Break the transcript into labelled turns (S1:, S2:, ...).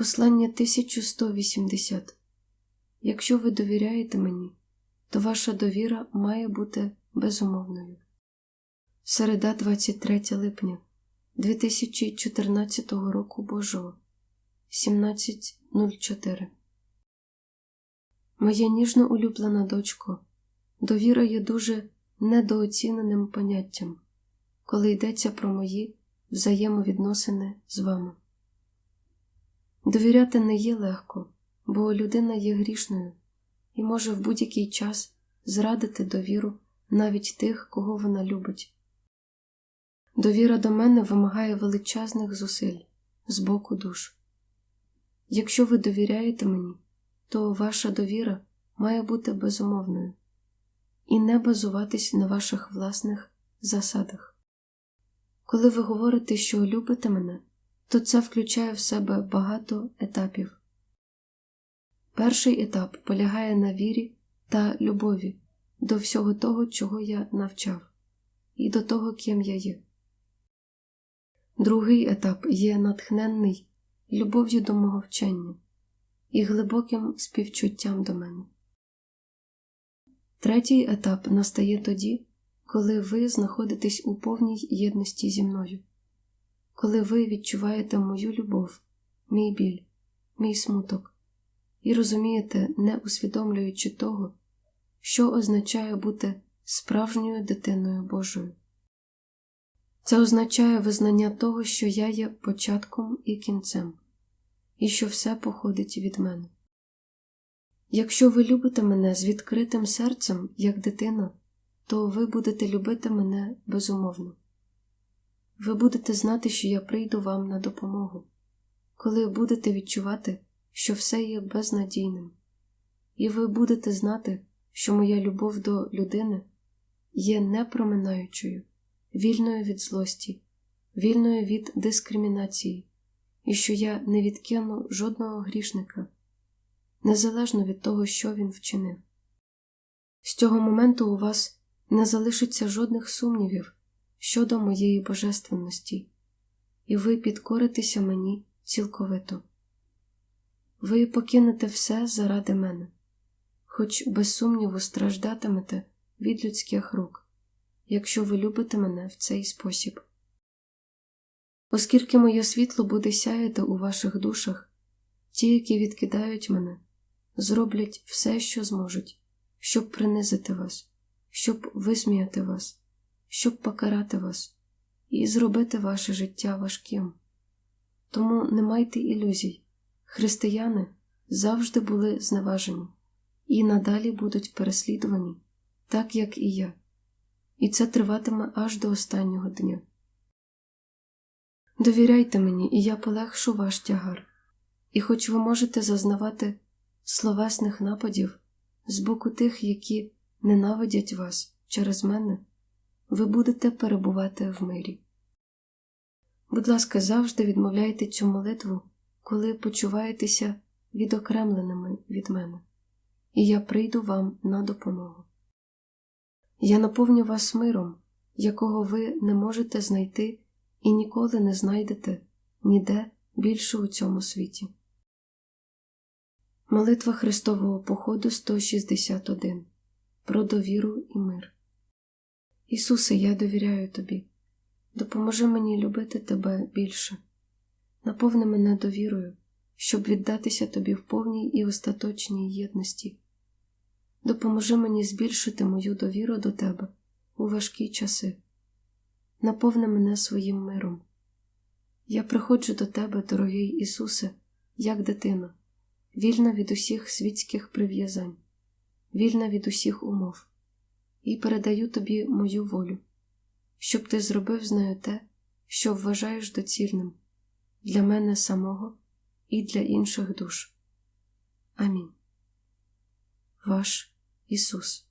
S1: Послання 1180 Якщо ви довіряєте мені, то ваша довіра має бути безумовною. Середа 23 липня 2014 року Божого 17.04 Моя ніжно улюблена дочко, довіра є дуже недооціненим поняттям, коли йдеться про мої взаємовідносини з вами. Довіряти не є легко, бо людина є грішною і може в будь-який час зрадити довіру навіть тих, кого вона любить. Довіра до мене вимагає величезних зусиль з боку душ. Якщо ви довіряєте мені, то ваша довіра має бути безумовною і не базуватись на ваших власних засадах. Коли ви говорите, що любите мене, то це включає в себе багато етапів. Перший етап полягає на вірі та любові до всього того, чого я навчав, і до того, ким я є. Другий етап є натхненний любов'ю до мого вчення і глибоким співчуттям до мене. Третій етап настає тоді, коли ви знаходитесь у повній єдності зі мною, коли ви відчуваєте мою любов, мій біль, мій смуток і розумієте, не усвідомлюючи того, що означає бути справжньою дитиною Божою. Це означає визнання того, що я є початком і кінцем, і що все походить від мене. Якщо ви любите мене з відкритим серцем, як дитина, то ви будете любити мене безумовно. Ви будете знати, що я прийду вам на допомогу, коли будете відчувати, що все є безнадійним, і ви будете знати, що моя любов до людини є непроминаючою, вільною від злості, вільною від дискримінації, і що я не відкину жодного грішника, незалежно від того, що він вчинив. З цього моменту у вас не залишиться жодних сумнівів щодо моєї божественності, і ви підкоритеся мені цілковито. Ви покинете все заради мене, хоч без сумніву страждатимете від людських рук, якщо ви любите мене в цей спосіб. Оскільки моє світло буде сяяти у ваших душах, ті, які відкидають мене, зроблять все, що зможуть, щоб принизити вас, щоб висміяти вас, щоб покарати вас і зробити ваше життя важким. Тому не майте ілюзій. Християни завжди були зневажені і надалі будуть переслідувані, так як і я, і це триватиме аж до останнього дня. Довіряйте мені, і я полегшу ваш тягар, і хоч ви можете зазнавати словесних нападів з боку тих, які ненавидять вас через мене, ви будете перебувати в мирі. Будь ласка, завжди відмовляйте цю молитву коли почуваєтеся відокремленими від мене, і я прийду вам на допомогу. Я наповню вас миром, якого ви не можете знайти і ніколи не знайдете ніде більше у цьому світі. Молитва Христового походу 161 Про довіру і мир. Ісусе, я довіряю Тобі. Допоможи мені любити Тебе більше наповни мене довірою, щоб віддатися тобі в повній і остаточній єдності. Допоможи мені збільшити мою довіру до тебе у важкі часи, наповни мене своїм миром. Я приходжу до тебе, дорогий Ісусе, як дитина, вільна від усіх світських прив'язань, вільна від усіх умов, і передаю тобі мою волю, щоб ти зробив з нею те, що вважаєш доцільним для мене самого і для інших душ. Амінь. Ваш Ісус.